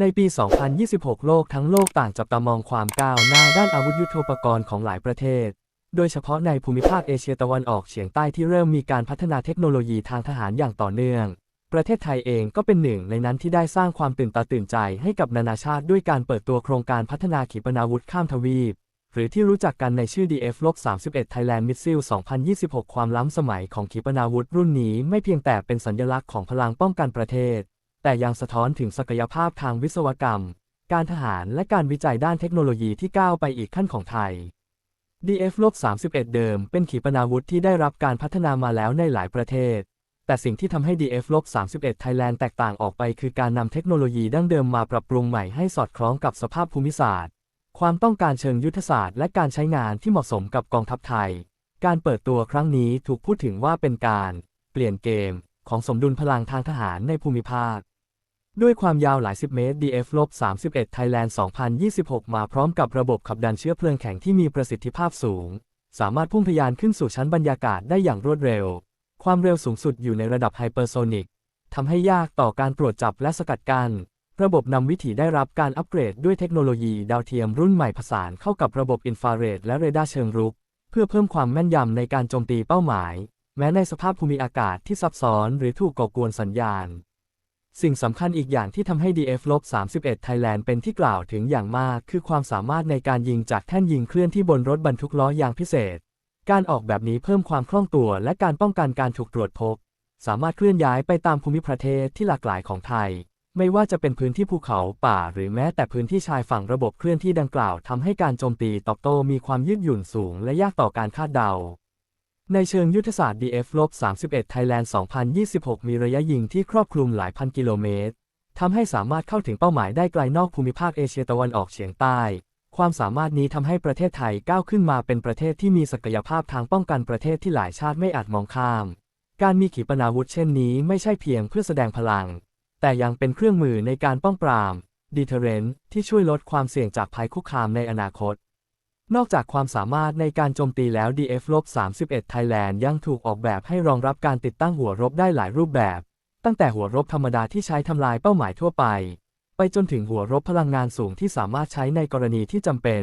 ในปี 2026 โลกทั้งโลกต่างจับตามองความก้าวหน้าด้านอาวุธยุทโธปกรณ์ของหลายประเทศ โดยเฉพาะในภูมิภาคเอเชียตะวันออกเฉียงใต้ที่เริ่มมีการพัฒนาเทคโนโลยีทางทหารอย่างต่อเนื่อง ประเทศไทยเองก็เป็นหนึ่งในนั้นที่ได้สร้างความตื่นตาตื่นใจให้กับนานาชาติด้วยการเปิดตัวโครงการพัฒนาขีปนาวุธข้ามทวีป หรือที่รู้จักกันในชื่อ DF-31 Thailand Missile 2026 ความล้ำสมัยของขีปนาวุธรุ่นนี้ไม่เพียงแต่เป็นสัญลักษณ์ของพลังป้องกันประเทศ แต่ยังสะท้อนถึงศักยภาพทางวิศวกรรม การทหารและการวิจัยด้านเทคโนโลยีที่ก้าวไปอีกขั้นของไทย DF-31 เดิม เป็นขีปนาวุธที่ได้รับการพัฒนามาแล้วในหลายประเทศ แต่สิ่งที่ทำให้ DF-31 Thailand แตกต่างออกไปคือการนำเทคโนโลยีดั้งเดิมมาปรับปรุงใหม่ให้สอดคล้องกับสภาพภูมิศาสตร์ ความต้องการเชิงยุทธศาสตร์และการใช้งานที่เหมาะสมกับกองทัพไทย การเปิดตัวครั้งนี้ถูกพูดถึงว่าเป็นการ เปลี่ยนเกม ของสมดุลพลังทางทหารในภูมิภาค ด้วยความยาวหลายสิบเมตร DF-31 Thailand 2026 มาพร้อมกับระบบขับดันเชื้อเพลิงแข็งที่มีประสิทธิภาพสูง สามารถพุ่งทะยานขึ้นสู่ชั้นบรรยากาศได้อย่างรวดเร็ว ความเร็วสูงสุดอยู่ในระดับไฮเปอร์โซนิกทำให้ยากต่อการตรวจจับและสกัดกัน้นระบบนำวิถีได้รับการอัปเกรดด้วยเทคโนโลยีดาวเทียมรุ่นใหม่ผสานเข้ากับระบบอินฟราเรดและเรดาร์เชิงรุก เพื่อเพิ่มความแม่นยำในการโจมตีเป้าหมาย แม้ในสภาพภูมิอากาศที่ซับซ้อนหรือถูกก่อกวนสัญญาณ สิ่งสำคัญอีกอย่างที่ทำให้ DF-31 Thailand เป็นที่กล่าวถึงอย่างมาก คือความสามารถในการยิงจากแท่นยิงเคลื่อนที่บนรถบรรทุกล้อยางพิเศษ การออกแบบนี้เพิ่มความคล่องตัวและการป้องกันการถูกตรวจพบ สามารถเคลื่อนย้ายไปตามภูมิประเทศที่หลากหลายของไทย ไม่ว่าจะเป็นพื้นที่ภูเขาป่า หรือแม้แต่พื้นที่ชายฝั่งระบบเคลื่อนที่ดังกล่าวทำให้การโจมตีตอบโต้มีความยืดหยุ่นสูง และยากต่อการคาดเดา ในเชิงยุทธศาสตร์ DF-31 Thailand 2026 มีระยะยิงที่ครอบคลุมหลายพันกิโลเมตร ทำให้สามารถเข้าถึงเป้าหมายได้ไกลนอกภูมิภาคเอเชียตะวันออกเฉียงใต้ ความสามารถนี้ทำให้ประเทศไทยก้าวขึ้นมาเป็นประเทศที่มีศักยภาพทางป้องกันประเทศที่หลายชาติไม่อาจมองข้าม การมีขีปนาวุธเช่นนี้ไม่ใช่เพียงเพื่อแสดงพลัง แต่ยังเป็นเครื่องมือในการป้องปราม deterrent ที่ช่วยลดความเสี่ยงจากภัยคุกคามในอนาคต นอกจากความสามารถในการโจมตีแล้ว DF-31 Thailand ยังถูกออกแบบให้รองรับการติดตั้งหัวรบได้หลายรูปแบบ ตั้งแต่หัวรบธรรมดาที่ใช้ทำลายเป้าหมายทั่วไป ไปจนถึงหัวรบพลังงานสูงที่สามารถใช้ในกรณีที่จำเป็น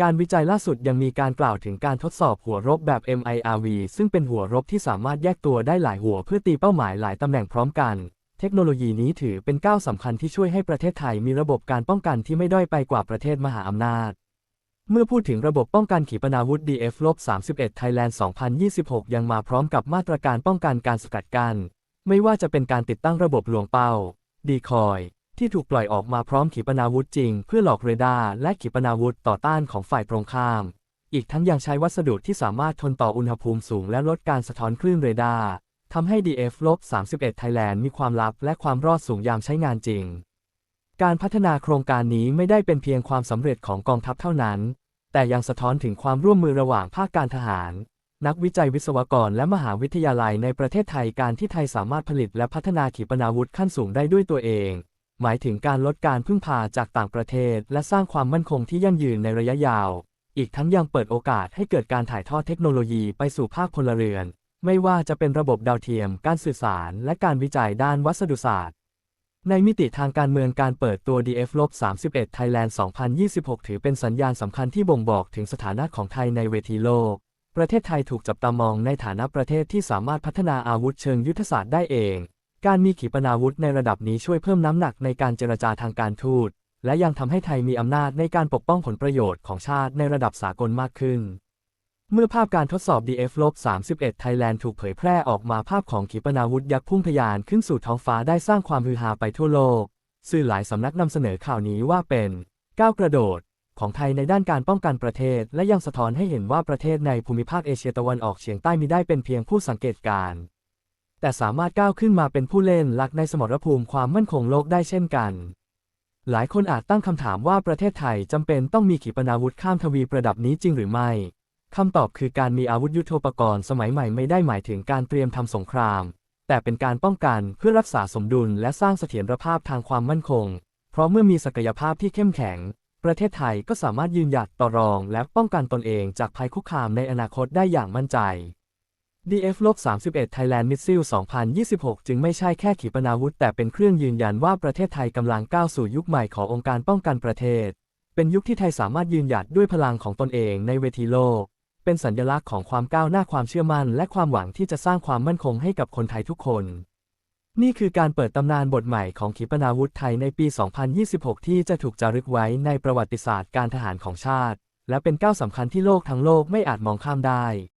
การวิจัยล่าสุดยังมีการกล่าวถึงการทดสอบหัวรบแบบ MIRV ซึ่งเป็นหัวรบที่สามารถแยกตัวได้หลายหัวเพื่อตีเป้าหมายหลายตำแหน่งพร้อมกันเทคโนโลยีนี้ถือเป็นก้าวสำคัญที่ช่วยให้ประเทศไทยมีระบบการป้องกันที่ไม่ด้อยไปกว่าประเทศมหาอำนาจ เมื่อพูดถึงระบบป้องกันขีปนาวุธ DF-31 Thailand 2026 ยังมาพร้อมกับมาตรการป้องกันการสกัดกั้นไม่ว่าจะเป็นการติดตั้งระบบหลวงเป้า ดีคอย ที่ถูกปล่อยออกมาพร้อมขีปนาวุธจริง เพื่อหลอกเรดาร์และขีปนาวุธต่อต้านของฝ่ายตรงข้าม อีกทั้งยังใช้วัสดุที่สามารถทนต่ออุณหภูมิสูงและลดการสะท้อนคลื่นเรดาร์ทำให้ DF-31 Thailand มีความลับและความรอดสูงยามใช้งานจริง การพัฒนาโครงการนี้ไม่ได้เป็นเพียงความสำเร็จของกองทัพเท่านั้น แต่ยังสะท้อนถึงความร่วมมือระหว่างภาคการทหาร นักวิจัยวิศวกรและมหาวิทยาลัยในประเทศไทยการที่ไทยสามารถผลิตและพัฒนาขีปนาวุธขั้นสูงได้ด้วยตัวเอง หมายถึงการลดการพึ่งพาจากต่างประเทศ และสร้างความมั่นคงที่ยั่งยืนในระยะยาว อีกทั้งยังเปิดโอกาสให้เกิดการถ่ายทอดเทคโนโลยีไปสู่ภาคพลเรือน ไม่ว่าจะเป็นระบบดาวเทียม การสื่อสาร และการวิจัยด้านวัสดุศาสตร์ ในมิติทางการเมืองการเปิดตัว DF-31 Thailand 2026 ถือเป็นสัญญาณสำคัญที่บ่งบอกถึงสถานะของไทยในเวทีโลก ประเทศไทยถูกจับตามองในฐานะประเทศที่สามารถพัฒนาอาวุธเชิงยุทธศาสตร์ได้เอง การมีขีปนาวุธในระดับนี้ช่วยเพิ่มน้ำหนักในการเจรจาทางการทูต และยังทำให้ไทยมีอำนาจในการปกป้องผลประโยชน์ของชาติในระดับสากลมากขึ้น เมื่อภาพการทดสอบ DF-31 Thailand ถูกเผยแพร่ออกมาภาพของขีปนาวุธยักษ์พุ่งทะยานขึ้นสู่ท้องฟ้าได้สร้างความฮือฮาไปทั่วโลก สื่อหลายสำนักนำเสนอข่าวนี้ว่าเป็นก้าวกระโดดของไทยในด้านการป้องกันประเทศ และยังสะท้อนให้เห็นว่าประเทศในภูมิภาคเอเชียตะวันออกเฉียงใต้มีได้เป็นเพียงผู้สังเกตการณ์แต่สามารถก้าวขึ้นมาเป็นผู้เล่นหลักในสมรภูมิความมั่นคงโลกได้เช่นกันหลายคนอาจตั้งคำถามว่าประเทศไทยจำเป็นต้องมีขีปนาวุธข้ามทวีประดับนี้จริงหรือไม่ คำตอบคือการมีอาวุธยุโทโธปกรณ์สมัยใหม่ไม่ได้หมายถึงการเตรียมทำสงคราม แต่เป็นการป้องกันเพื่อรักษาสมดุลและสร้างเสถียรภาพทางความมั่นคง เพราะเมื่อมีศักยภาพที่เข้มแข็ง ประเทศไทยก็สามารถยืนหยัดต่อรองและป้องกันตนเองจากภัยคุกคามในอนาคตได้อย่างมั่นใจ DF-31 Thailand Missile 2026 จึงไม่ใช่แค่ขีปนาวุธ แต่เป็นเครื่องยืนยันว่าประเทศไทยกำลังก้าวสู่ยุคใหม่ขององค์การป้องกันประเทศ เป็นยุคที่ไทยสามารถยืนหยัดด้วยพลังของตนเองในเวทีโลก เป็นสัญลักษณ์ของความก้าวหน้าความเชื่อมั่น และความหวังที่จะสร้างความมั่นคงให้กับคนไทยทุกคน นี่คือการเปิดตำนานบทใหม่ของขีปนาวุธไทยในปี 2026 ที่จะถูกจารึกไว้ในประวัติศาสตร์การทหารของชาติ และเป็นก้าวสำคัญที่โลกทั้งโลกไม่อาจมองข้ามได้